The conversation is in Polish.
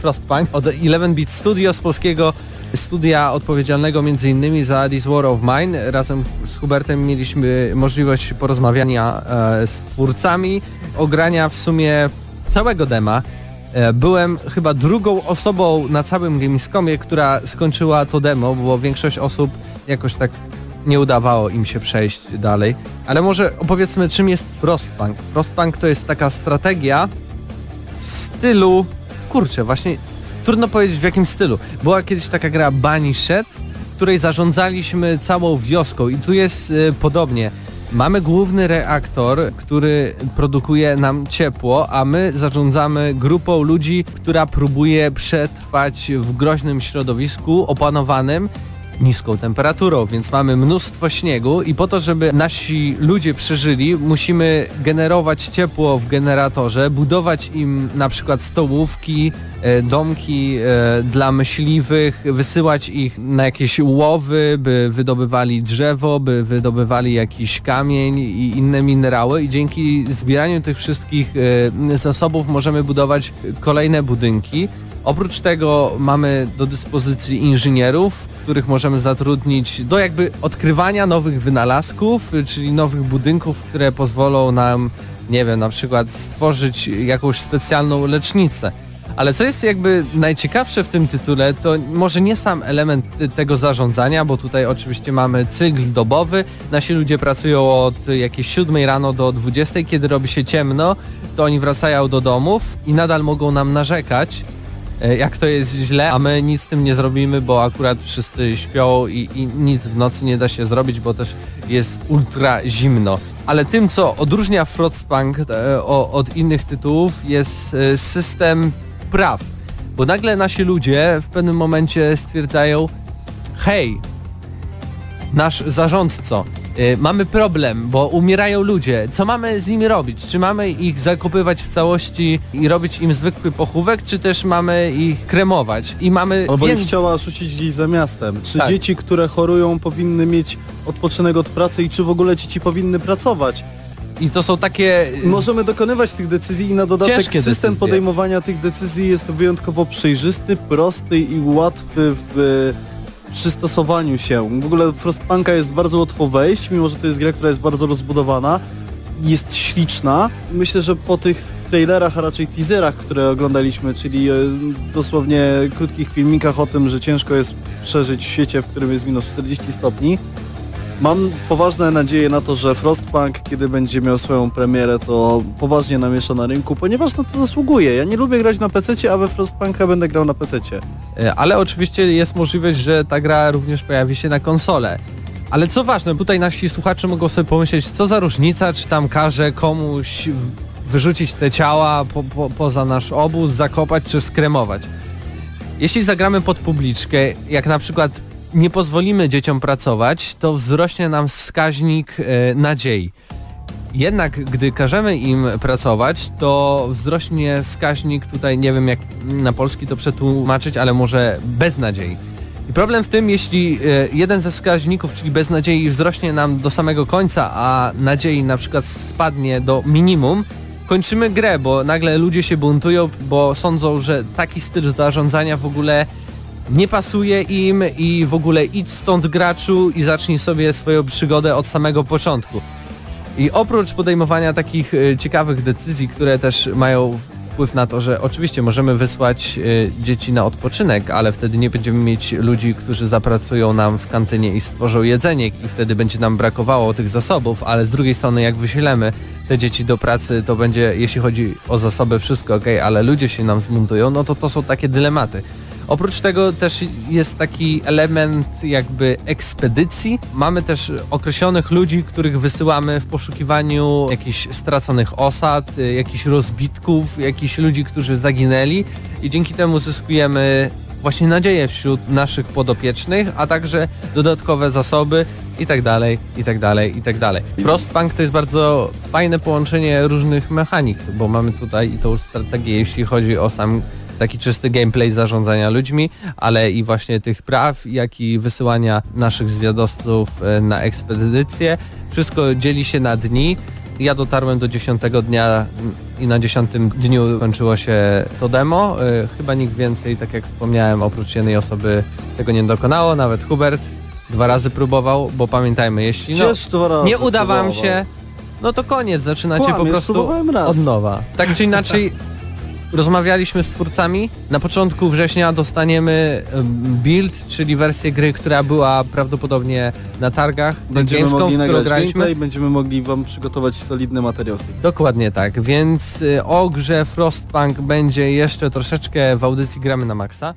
Frostpunk od 11-bit Studio z polskiego studia odpowiedzialnego m.in. za This War of Mine. Razem z Hubertem mieliśmy możliwość porozmawiania e, z twórcami, ogrania w sumie całego dema. E, byłem chyba drugą osobą na całym Gamescomie, która skończyła to demo, bo większość osób jakoś tak nie udawało im się przejść dalej. Ale może opowiedzmy czym jest Frostpunk. Frostpunk to jest taka strategia w stylu... Kurczę, właśnie trudno powiedzieć w jakim stylu. Była kiedyś taka gra Banished, w której zarządzaliśmy całą wioską i tu jest y, podobnie. Mamy główny reaktor, który produkuje nam ciepło, a my zarządzamy grupą ludzi, która próbuje przetrwać w groźnym środowisku opanowanym niską temperaturą, więc mamy mnóstwo śniegu i po to, żeby nasi ludzie przeżyli, musimy generować ciepło w generatorze, budować im na przykład stołówki, e, domki e, dla myśliwych, wysyłać ich na jakieś łowy, by wydobywali drzewo, by wydobywali jakiś kamień i inne minerały i dzięki zbieraniu tych wszystkich e, zasobów możemy budować kolejne budynki. Oprócz tego mamy do dyspozycji inżynierów, których możemy zatrudnić do jakby odkrywania nowych wynalazków, czyli nowych budynków, które pozwolą nam, nie wiem, na przykład stworzyć jakąś specjalną lecznicę. Ale co jest jakby najciekawsze w tym tytule, to może nie sam element tego zarządzania, bo tutaj oczywiście mamy cykl dobowy. Nasi ludzie pracują od jakiejś 7 rano do 20, kiedy robi się ciemno, to oni wracają do domów i nadal mogą nam narzekać, jak to jest źle, a my nic z tym nie zrobimy, bo akurat wszyscy śpią i, i nic w nocy nie da się zrobić, bo też jest ultra zimno. Ale tym, co odróżnia Frostpunk e, od innych tytułów jest e, system praw. Bo nagle nasi ludzie w pewnym momencie stwierdzają hej, nasz zarządco, Y, mamy problem, bo umierają ludzie. Co mamy z nimi robić? Czy mamy ich zakopywać w całości i robić im zwykły pochówek, czy też mamy ich kremować? I mamy... Albo ich chciała rzucić gdzieś za miastem. Czy tak. dzieci, które chorują powinny mieć odpoczynek od pracy i czy w ogóle dzieci powinny pracować? I to są takie... Możemy dokonywać tych decyzji i na dodatek system decyzje. podejmowania tych decyzji jest wyjątkowo przejrzysty, prosty i łatwy w przystosowaniu się. W ogóle Frostpunka jest bardzo łatwo wejść, mimo że to jest gra, która jest bardzo rozbudowana. Jest śliczna. Myślę, że po tych trailerach, a raczej teaserach, które oglądaliśmy, czyli e, dosłownie krótkich filmikach o tym, że ciężko jest przeżyć w świecie, w którym jest minus 40 stopni, Mam poważne nadzieje na to, że Frostpunk, kiedy będzie miał swoją premierę, to poważnie namiesza na rynku, ponieważ na to zasługuje. Ja nie lubię grać na PC, a we Frostpunka będę grał na PC. E, ale oczywiście jest możliwość, że ta gra również pojawi się na konsolę. Ale co ważne, tutaj nasi słuchacze mogą sobie pomyśleć, co za różnica, czy tam każe komuś wyrzucić te ciała po, po, poza nasz obóz, zakopać czy skremować. Jeśli zagramy pod publiczkę, jak na przykład nie pozwolimy dzieciom pracować, to wzrośnie nam wskaźnik e, nadziei. Jednak gdy każemy im pracować, to wzrośnie wskaźnik, tutaj nie wiem jak na polski to przetłumaczyć, ale może bez nadziei. I problem w tym, jeśli e, jeden ze wskaźników, czyli bez nadziei wzrośnie nam do samego końca, a nadziei na przykład spadnie do minimum, kończymy grę, bo nagle ludzie się buntują, bo sądzą, że taki styl zarządzania w ogóle nie pasuje im i w ogóle idź stąd graczu i zacznij sobie swoją przygodę od samego początku. I oprócz podejmowania takich y, ciekawych decyzji, które też mają wpływ na to, że oczywiście możemy wysłać y, dzieci na odpoczynek, ale wtedy nie będziemy mieć ludzi, którzy zapracują nam w kantynie i stworzą jedzenie i wtedy będzie nam brakowało tych zasobów, ale z drugiej strony jak wysielemy te dzieci do pracy, to będzie, jeśli chodzi o zasoby, wszystko ok, ale ludzie się nam zmontują, no to to są takie dylematy. Oprócz tego też jest taki element jakby ekspedycji. Mamy też określonych ludzi, których wysyłamy w poszukiwaniu jakichś straconych osad, y, jakichś rozbitków, jakichś ludzi, którzy zaginęli i dzięki temu zyskujemy właśnie nadzieję wśród naszych podopiecznych, a także dodatkowe zasoby i tak dalej, i tak dalej, i tak dalej. Frostpunk to jest bardzo fajne połączenie różnych mechanik, bo mamy tutaj i tą strategię, jeśli chodzi o sam taki czysty gameplay zarządzania ludźmi, ale i właśnie tych praw, jak i wysyłania naszych zwiadowców e, na ekspedycję. Wszystko dzieli się na dni. Ja dotarłem do dziesiątego dnia i na dziesiątym dniu kończyło się to demo. Y, chyba nikt więcej, tak jak wspomniałem, oprócz jednej osoby tego nie dokonało, nawet Hubert dwa razy próbował, bo pamiętajmy, jeśli no, nie uda wam się, no to koniec, zaczynacie Kłamie, po prostu od nowa. Tak czy inaczej, rozmawialiśmy z twórcami. Na początku września dostaniemy build, czyli wersję gry, która była prawdopodobnie na targach będziemy Gamescom, mogli nagrać graliśmy. i będziemy mogli wam przygotować solidny materiał z tego. Dokładnie tak, więc y, o grze Frostpunk będzie jeszcze troszeczkę w audycji Gramy na Maxa.